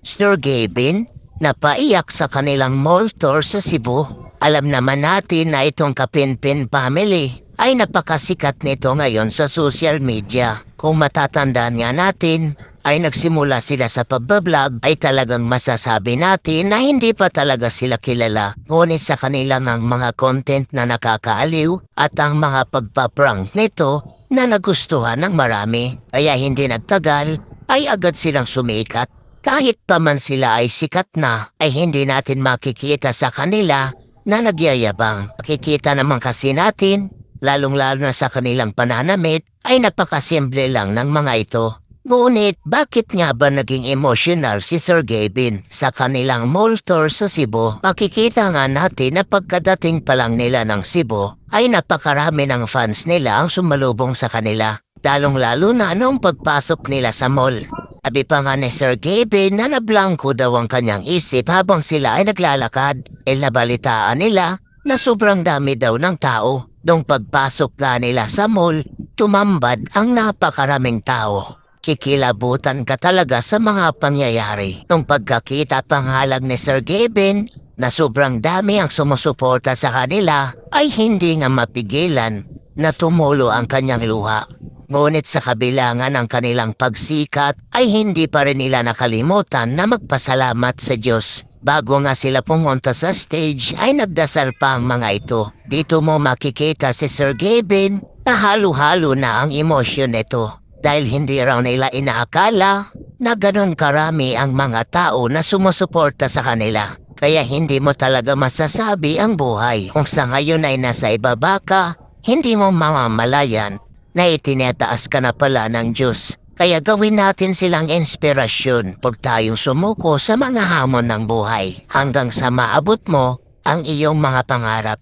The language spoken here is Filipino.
Sir Gavin, napaiyak sa kanilang mall tour sa Cebu. Alam naman natin na itong Kapinpin family ay napakasikat nito ngayon sa social media. Kung matatandaan nga natin, ay nagsimula sila sa pagbablog ay talagang masasabi natin na hindi pa talaga sila kilala. Ngunit sa kanila ng mga content na nakakaaliw at ang mga pagpaprank nito na nagustuhan ng marami. Kaya hindi nagtagal ay agad silang sumikat. Kahit pa man sila ay sikat na, ay hindi natin makikita sa kanila na nagyayabang. Makikita naman kasi natin, lalong-lalo na sa kanilang pananamit, ay napakasimple lang ng mga ito. Ngunit, bakit nga ba naging emotional si Sir Gavin sa kanilang mall tour sa Cebu? Makikita nga natin na pagkadating pa lang nila ng Cebu, ay napakarami ng fans nila ang sumalubong sa kanila. Lalong-lalo na noong pagpasok nila sa mall. Abi pa nga ni Sir Gavin na nablangko daw ang kanyang isip habang sila ay naglalakad. E nabalitaan nila na sobrang dami daw ng tao. Nung pagpasok nga nila sa mall, tumambad ang napakaraming tao. Kikilabutan ka talaga sa mga pangyayari. Nung pagkakita pangalag ni Sir Gavin na sobrang dami ang sumusuporta sa kanila ay hindi nga mapigilan na tumulo ang kanyang luha. Ngunit sa kabilangan ng kanilang pagsikat ay hindi pa rin nila nakalimutan na magpasalamat sa Diyos. Bago nga sila pumunta sa stage ay nagdasal pa ang mga ito. Dito mo makikita si Sir Gavin na halo-halo na ang emosyon nito. Dahil hindi raw nila inaakala na ganon karami ang mga tao na sumusuporta sa kanila. Kaya hindi mo talaga masasabi ang buhay. Kung sa ngayon ay nasa ibaba ka, hindi mo mamamalayan na itinetaas ka na pala ng Diyos. Kaya gawin natin silang inspirasyon pag tayong sumuko sa mga hamon ng buhay hanggang sa maabot mo ang iyong mga pangarap.